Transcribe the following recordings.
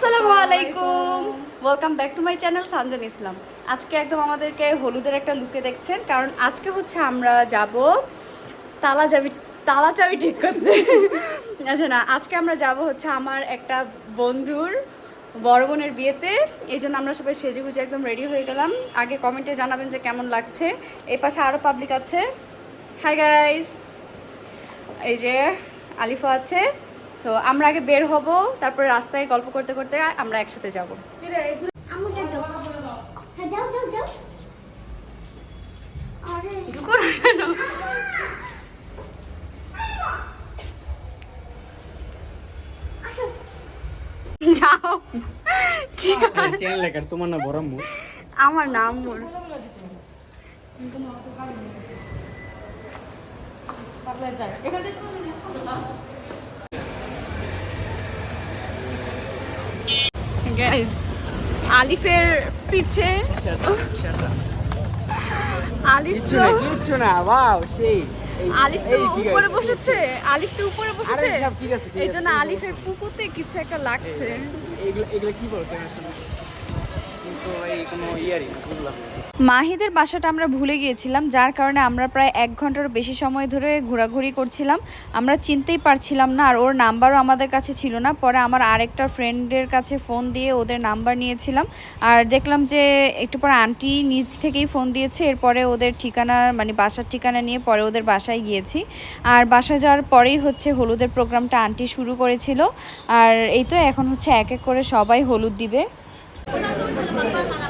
আসসালামু আলাইকুম। Welcome back to my channel Sanjan Islam আজকে একদম আমাদেরকে হলুদের একটা লুকে দেখছেন, কারণ আজকে হচ্ছে আমরা যাব তালা চাবি তালা চাবি ঠিক করতে। আচ্ছা না, আজকে আমরা যাব হচ্ছে আমার একটা বন্ধুর, বড় বোনের বিয়েতে। এই জন্য আমরা সবাই সেজে গুজে একদম রেডি হয়ে গেলাম। আগে কমেন্টে জানাবেন যে কেমন লাগছে। এই পাশে আরও পাবলিক আছে। হাই গাইস এই যে আলিফা আছে। সো আমরা আগে বের হব তারপরে রাস্তায় গল্প করতে করতে আমরা একসাথে যাব। হ্যাঁ যাও তোমার না বড় আমার নাম বল Guys, আলিফের পিছে। আলিফ তো কিচ্ছু না ওয়াও সেই আলিফ তো উপরে বসেছে আলিফ তো উপরে বসেছে। এই জন্য আলিফের। পুকুতে কিছু একটা লাগছে। এগুলো এগুলো কি বলতো আসলে বুঝলাম। মাহিদের বাসাটা আমরা ভুলে গিয়েছিলাম, যার কারণে আমরা প্রায় এক ঘণ্টার বেশি সময় ধরে ঘোরাঘুরি করছিলাম। আমরা চিনতেই পারছিলাম না আর ওর নাম্বারও আমাদের কাছে ছিল না। পরে আমার আরেকটা ফ্রেন্ডের কাছে ফোন দিয়ে ওদের নাম্বার নিয়েছিলাম। আর দেখলাম যে একটু পরে আন্টি নিজ থেকেই ফোন দিয়েছে, এরপরে ওদের ঠিকানা মানে বাসার ঠিকানা নিয়ে পরে ওদের বাসায় গিয়েছি। আর বাসায় যাওয়ার পরেই হচ্ছে হলুদের প্রোগ্রামটা আন্টি শুরু করেছিল। আর এই তো এখন হচ্ছে এক এক করে সবাই হলুদ দিবে। Kita tunggu selepas malam.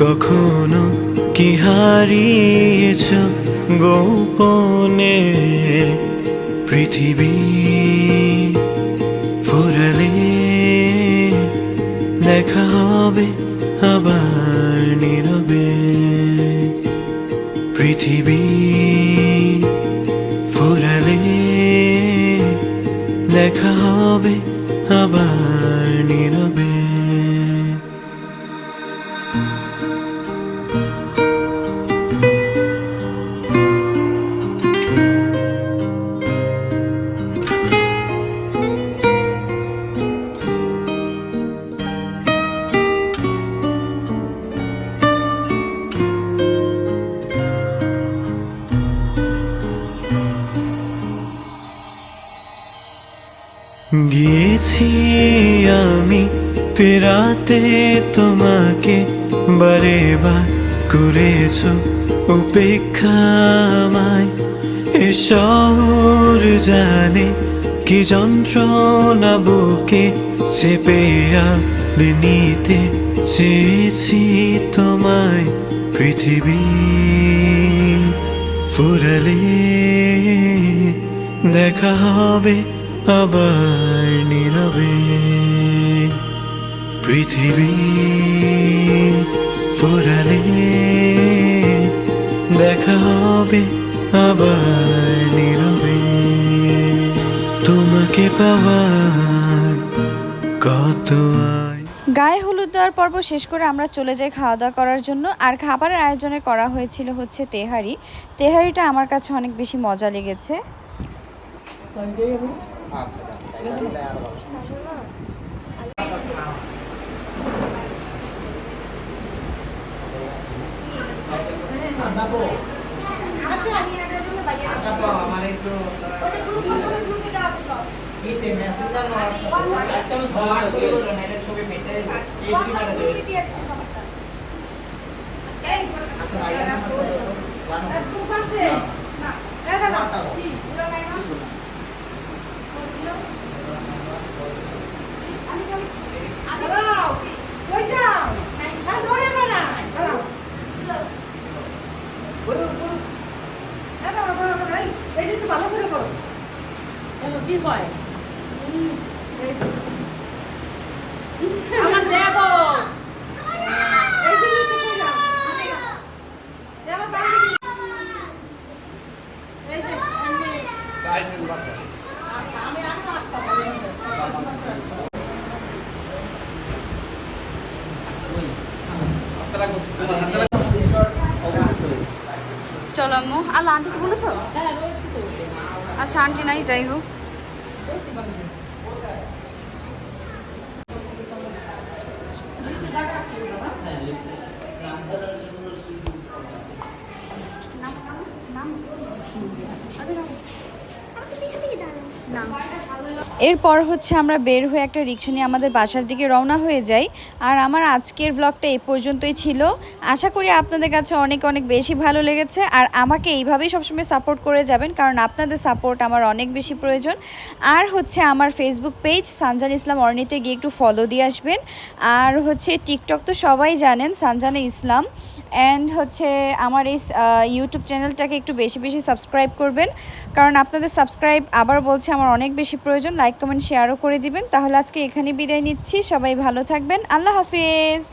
কখনো কি হারিয়েছ গোপনে? পৃথিবী ফুরালে দেখা হবে আবার নীরবে। পৃথিবী ফুরালে দেখা হবে আবার গিয়েছি আমি ফেরাতে তোমাকে বারে বার করেছ উপেক্ষামায় এ শহর জানে কি যন্ত্রণা বুকে চেপে নিতে চেয়েছি তোমায়। পৃথিবী ফুরালে দেখা হবে আবার নীরবে পৃথিবী ফুরালে দেখা হবে আবার নীরবে। তোমাকে পাওয়ার কত গায়ে হলুদ দেওয়ার পর্ব শেষ করে আমরা চলে যাই খাওয়া দাওয়া করার জন্য। আর খাবারের আয়োজনে করা হয়েছিল হচ্ছে তেহারি। তেহারিটা আমার কাছে অনেক বেশি মজা লেগেছে। ছবি পেটে এইচডি আচ্ছা ভাইয়া নাম্বার কত জানো কি হয় আমার দেখো এই যে নিচে কইলাম আমার বান্ধবী এই যে আচ্ছা আমি রাখতে আসতাম চলো আম্মু আল্লাহ আন্টিকে বলেছ? আচ্ছা আন্টি নাই যাই হোক। এরপর হচ্ছে আমরা বের হয়ে একটা রিক্সা নিয়ে আমাদের বাসার দিকে রওনা হয়ে যাই। আর আমার আজকের ব্লগটা এই পর্যন্তই ছিল। আশা করি আপনাদের কাছে অনেক অনেক বেশি ভালো লেগেছে। আর আমাকে এইভাবেই সবসময় সাপোর্ট করে যাবেন, কারণ আপনাদের সাপোর্ট আমার অনেক বেশি প্রয়োজন। আর হচ্ছে আমার ফেসবুক পেজ সানজান ইসলাম অর্নিতে গিয়ে একটু ফলো দিয়ে আসবেন। আর হচ্ছে টিকটক তো সবাই জানেন সানজানা ইসলাম। অ্যান্ড হচ্ছে আমার এই ইউটিউব চ্যানেলটাকে একটু বেশি বেশি সাবস্ক্রাইব করবেন। কারণ আপনাদের সাবস্ক্রাইব আবার বলছে আমার অনেক বেশি প্রয়োজন। লাইক কমেন্ট শেয়ারও করে দিবেন। তাহলে আজকে এখানে বিদায় নিচ্ছি। সবাই ভালো থাকবেন। আল্লাহ হাফিজ।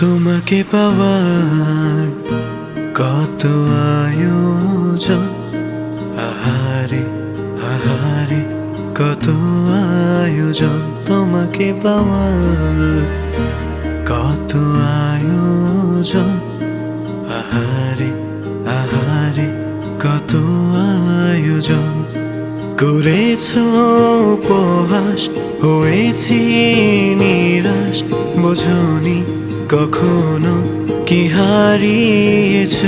তোমাকে পাওয়ার কত আয়োজন আয়োজন তোমাকে পাওয়ার কত আয়োজন? আহারে আহারে, কত আয়োজন? করেছ উপহাস, হয়েছি নিরাশ। বোঝনি কখনো কি হারিয়েছ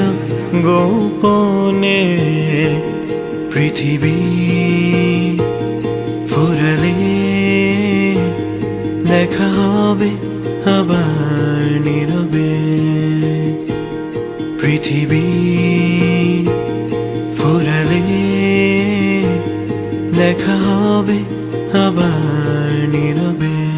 গোপনে? পৃথিবী হবে আবার নীরবে। পৃথিবী ফুরালে লেখা হবে আবার নীরবে।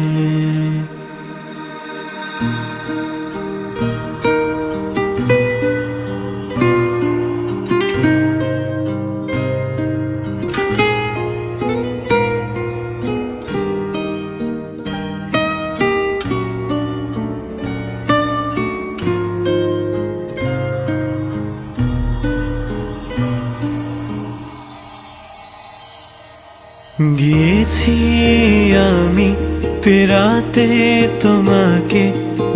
গিয়েছি আমি ফেরাতে তোমাকে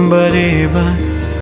বারে বার।